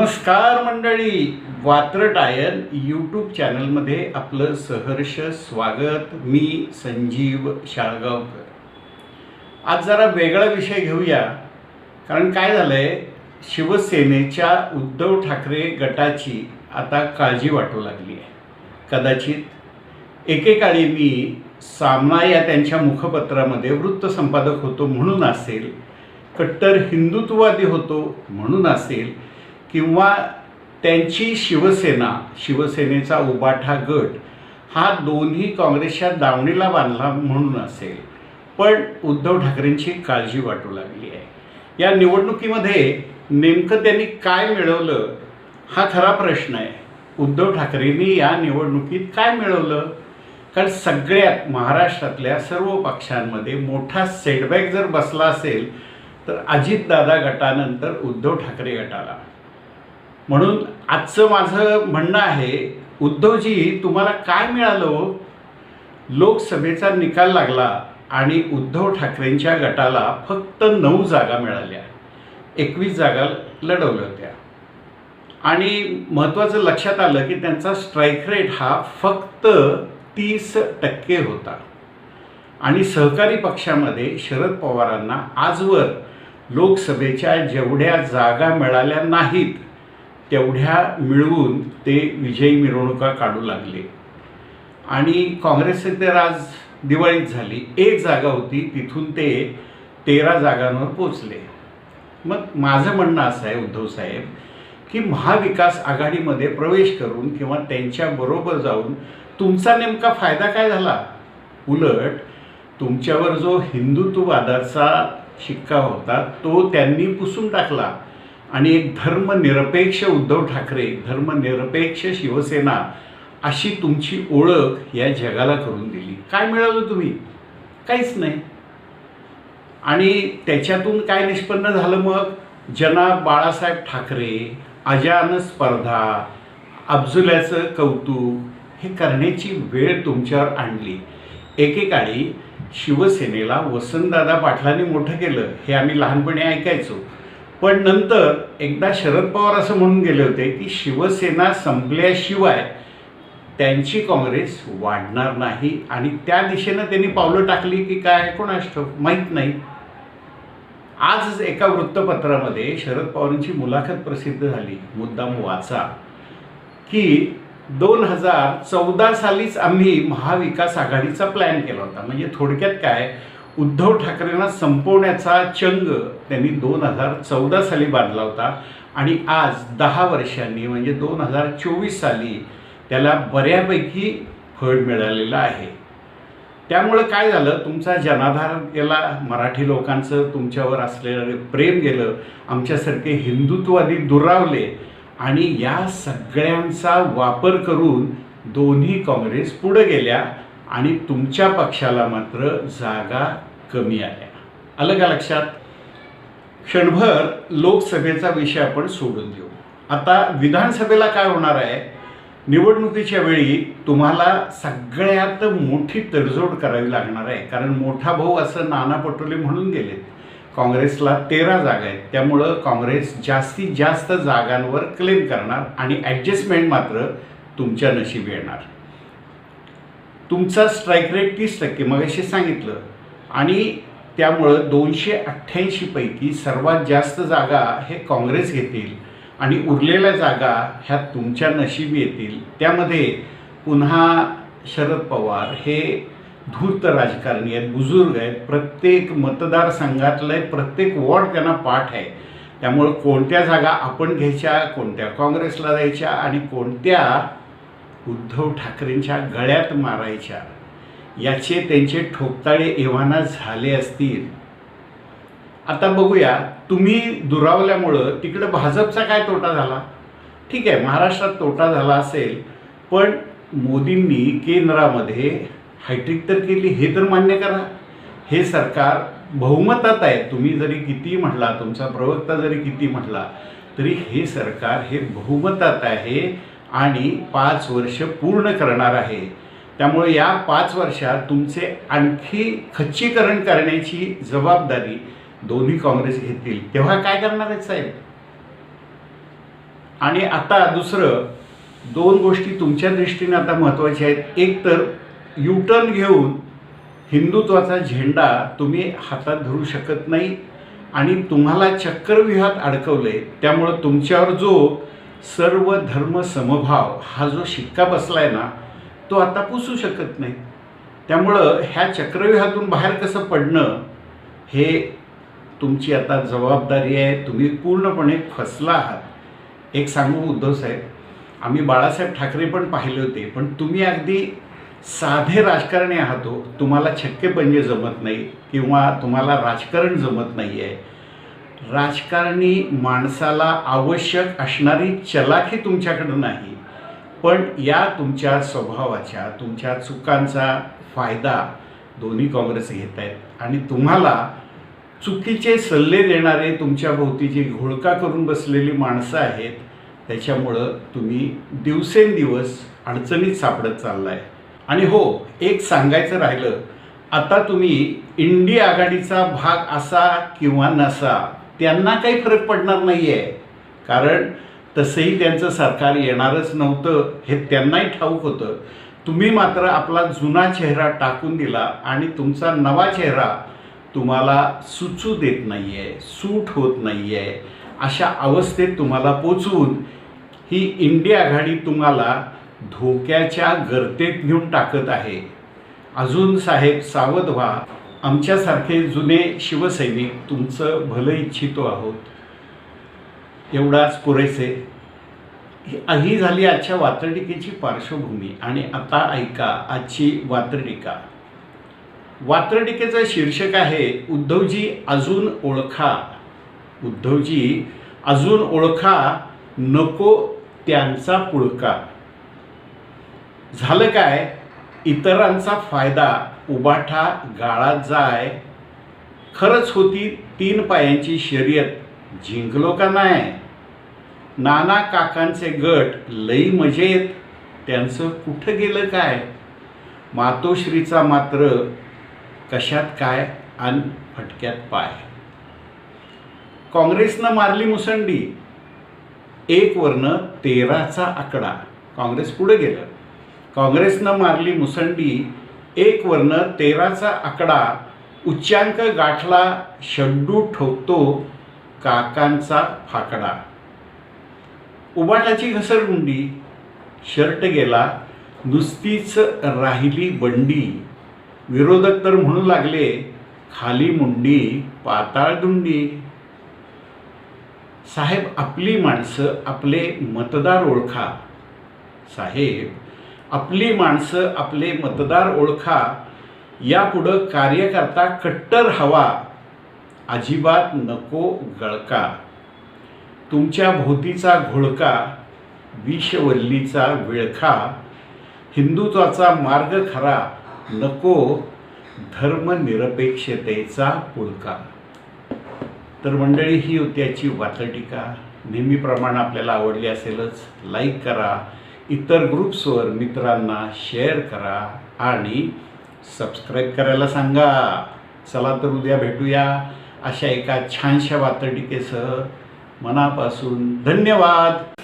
नमस्कार मंडळी. वात्रटायन यूट्यूब चॅनलमध्ये आपलं सहर्ष स्वागत. मी संजीव शाळगावकर. आज जरा वेगळा विषय घेऊया. कारण काय झालं आहे शिवसेनेच्या उद्धव ठाकरे गटाची आता काळजी वाटू लागली आहे. कदाचित एकेकाळी मी सामना या त्यांच्या मुखपत्रामध्ये वृत्तसंपादक होतो म्हणून असेल कट्टर हिंदुत्ववादी होतो म्हणून असेल किंवा त्यांची शिवसेना शिवसेनेचा उबाठा गट हा दोन्ही काँग्रेसच्या दावणीला बांधला म्हणून असेल. पण उद्धव ठाकरेंची काळजी वाटू लागली आहे. या निवडणुकीमध्ये नेमकं त्यांनी काय मिळवलं हा खरा प्रश्न आहे. उद्धव ठाकरेंनी या निवडणुकीत काय मिळवलं? कारण सगळ्यात महाराष्ट्रातल्या सर्व पक्षांमध्ये मोठा सेटबॅक जर बसला असेल तर अजितदादा गटानंतर उद्धव ठाकरे गटाला. म्हणून आजचं माझं म्हणणं आहे उद्धवजी तुम्हाला काय मिळालं हो? लोकसभेचा निकाल लागला आणि उद्धव ठाकरेंच्या गटाला फक्त नऊ जागा मिळाल्या. एकवीस जागा लढवल्या होत्या. आणि महत्त्वाचं लक्षात आलं की त्यांचा स्ट्राईक रेट हा फक्त तीस टक्के होता. आणि सहकारी पक्षामध्ये शरद पवारांना आजवर लोकसभेच्या जेवढ्या जागा मिळाल्या नाहीत तेवढ्या मिळवून ते विजयी मिरवणुका काढू लागले. आणि काँग्रेसचे तर आज दिवाळीत झाली. एक जागा होती तिथून ते तेरा जागांवर पोचले मग माझं म्हणणं असं आहे उद्धव साहेब की महाविकास आघाडीमध्ये प्रवेश करून किंवा त्यांच्याबरोबर जाऊन तुमचा नेमका फायदा काय झाला? उलट तुमच्यावर जो हिंदुत्ववादाचा शिक्का होता तो त्यांनी पुसून टाकला. आणि एक धर्मनिरपेक्ष उद्धव ठाकरे धर्मनिरपेक्ष शिवसेना अशी तुमची ओळख या जगाला करून दिली. काय मिळालं तुम्ही? काहीच नाही. आणि त्याच्यातून काय निष्पन्न झालं मग? जनाब बाळासाहेब ठाकरे अजान स्पर्धा अब्जुल्याचं कौतुक हे करण्याची वेळ तुमच्यावर आणली. एकेकाळी शिवसेनेला वसंतदादा पाटलांनी मोठं केलं. हे आम्ही लहानपणी ऐकायचो. पण नंतर एकदा शरद पवार असं म्हणून गेले होते की शिवसेना संपल्याशिवाय त्यांची काँग्रेस वाढणार नाही. आणि त्या दिशेनं त्यांनी पावलं टाकली की काय कोणास ठाऊक? माहीत नाही. आज एका वृत्तपत्रामध्ये शरद पवारांची मुलाखत प्रसिद्ध झाली. मुद्दाम वाचा की दोन हजार चौदा सालीच आम्ही महाविकास आघाडीचा प्लॅन केला होता. म्हणजे थोडक्यात काय? उद्धव ठाकरेंना संपवण्याचा चंग त्यांनी दोन हजार चौदा साली बांधला होता. आणि आज दहा वर्षांनी म्हणजे दोन हजार चोवीस साली त्याला बऱ्यापैकी फळ मिळालेलं आहे. त्यामुळं काय झालं? तुमचा जनाधार गेला मराठी लोकांचं तुमच्यावर असलेलं प्रेम गेलं आमच्यासारखे हिंदुत्ववादी दुरावले. आणि या सगळ्यांचा वापर करून दोन्ही काँग्रेस पुढं गेल्या. आणि तुमच्या पक्षाला मात्र जागा कमी आल्या आलं का लक्षात? क्षणभर लोकसभेचा विषय आपण सोडून देऊ. आता विधानसभेला काय होणार आहे? निवडणुकीच्या वेळी तुम्हाला सगळ्यात मोठी तडजोड करावी लागणार आहे. कारण मोठा भाऊ असं नाना पटोले म्हणून गेलेत. काँग्रेसला तेरा जागा आहेत. त्यामुळं काँग्रेस जास्तीत जास्त जागांवर क्लेम करणार आणि ॲडजस्टमेंट मात्र तुमच्या नशीब येणार. तुमचा स्ट्राईक रेट तीस टक्के मग असे सांगितलं. आणि त्यामुळं दोनशे अठ्ठ्याऐंशीपैकी सर्वात जास्त जागा हे काँग्रेस घेतील आणि उरलेल्या जागा ह्या तुमच्या नशिबी येतील. त्यामध्ये पुन्हा शरद पवार हे धूर्त राजकारणी आहेत बुजुर्ग आहेत. प्रत्येक मतदारसंघातलं प्रत्येक वॉर्ड त्यांना पाठ आहे. त्यामुळं कोणत्या जागा आपण घ्यायच्या कोणत्या काँग्रेसला द्यायच्या आणि कोणत्या उद्धव ठाकरेंच्या गळ्यात मारायच्या. याचे त्यांचे ठोकताळे एव्हाना झाले असतील. आता बघूया तुम्ही दुरावल्यामुळं तिकडं भाजपचा काय तोटा झाला? ठीक आहे महाराष्ट्रात तोटा झाला असेल पण मोदींनी केंद्रामध्ये हायट्रिक तर केली हे तर मान्य करा. हे सरकार बहुमतात आहे. तुम्ही जरी किती म्हटला तुमचा प्रवक्ता जरी किती म्हटला तरी हे सरकार हे बहुमतात आहे. आणि पाच वर्ष पूर्ण करणार आहे. त्यामुळे या पाच वर्षात तुमचे आणखी खच्चीकरण करण्याची जबाबदारी दोन्ही काँग्रेस घेतील. तेव्हा काय करणार आहेत साहेब? आणि आता दुसरं दोन गोष्टी तुमच्या दृष्टीने आता महत्त्वाच्या आहेत. एक तर युटर्न घेऊन हिंदुत्वाचा झेंडा तुम्ही हातात धरू शकत नाही आणि तुम्हाला चक्करव्यूहात अडकवले त्यामुळं तुमच्यावर जो सर्व धर्म समभाव हा जो शिक्का बसला आहे ना तो आता पुसू शकत नाही. त्यामुळं ह्या चक्रव्यूहातून बाहेर कसं पडणं हे तुमची आता जबाबदारी आहे. तुम्ही पूर्णपणे फसला आहात. एक सांगू उद्धव साहेब आम्ही बाळासाहेब ठाकरे पण पाहिले होते पण तुम्ही अगदी साधे राजकारणी आहात हो. तुम्हाला छक्के पंजे जमत नाही किंवा तुम्हाला राजकारण जमत नाही आहे राजकारणी माणसाला आवश्यक असणारी चलाखी तुमच्याकडं नाही. पण या तुमच्या स्वभावाच्या तुमच्या चुकांचा फायदा दोन्ही काँग्रेस घेत आहेत. आणि तुम्हाला चुकीचे सल्ले देणारे तुमच्या भोवतीची घोळका करून बसलेली माणसं आहेत त्याच्यामुळं तुम्ही दिवसेंदिवस अडचणीत सापडत चाललाय. आणि हो एक सांगायचं राहिलं. आता तुम्ही इंडिया आघाडीचा भाग असा किंवा नसा त्यांना काही फरक पडणार नाही आहे कारण तसंही त्यांचं सरकार येणारच नव्हतं हे त्यांनाही ठाऊक होतं. तुम्ही मात्र आपला जुना चेहरा टाकून दिला आणि तुमचा नवा चेहरा तुम्हाला सुचू देत नाही आहे सूट होत नाही आहे अशा अवस्थेत तुम्हाला पोचवून ही इंडिया आघाडी तुम्हाला धोक्याच्या गर्तेत घेऊन टाकत आहे. अजून साहेब सावध व्हा. आमच्यासारखे जुने शिवसैनिक तुमचं भलं इच्छितो आहोत. एवढाच पुरेसे. ही- झाली आजच्या वात्रटिकेची पार्श्वभूमी. आणि आता ऐका आजची वात्रटिका वात्रटिकेचं शीर्षक आहे उद्धवजी अजून ओळखा. उद्धवजी अजून ओळखा नको त्यांचा पुळका. झालं काय? इतरांचा फायदा उबाठा गाळात जाय खरंच होती तीन पायांची शर्यत. जिंकलो का नाही? नाना काकांचे गट लई मजेत. त्यांचं कुठं गेलं काय? मातोश्रीचा मात्र कशात काय आणि फटक्यात पाय. काँग्रेसनं मारली मुसंडी. एक वर्ण तेराचा आकडा. काँग्रेस पुढे गेलं. काँग्रेसनं मारली मुसंडी एक वर्ण तेराचा आकडा उच्चांक गाठला शड्डू ठोकतो काकांचा फाकडा. उबाटाची घसरगुंडी शर्ट गेला नुसतीच राहिली बंडी. विरोधक तर म्हणू लागले खाली मुंडी पाताळ दुंडी. साहेब आपली माणसं आपले मतदार ओळखा. साहेब आपली माणसं आपले मतदार ओळखा यापुढं कार्यकर्ता कट्टर हवा अजिबात नको गळका. तुमच्या भोवतीचा घोळका विषवल्लीचा विळखा. हिंदुत्वाचा मार्ग खरा नको धर्मनिरपेक्षतेचा पुळका. तर मंडळी ही होत्याची वातटिका नेहमीप्रमाणे आपल्याला आवडली असेलच लाईक करा इतर ग्रुप्सवर मित्रांना शेअर करा आणि सबस्क्राईब करायला सांगा. चला तर उद्या भेटूया. अशा एका छानशा वातटिकेसह मनापासून धन्यवाद.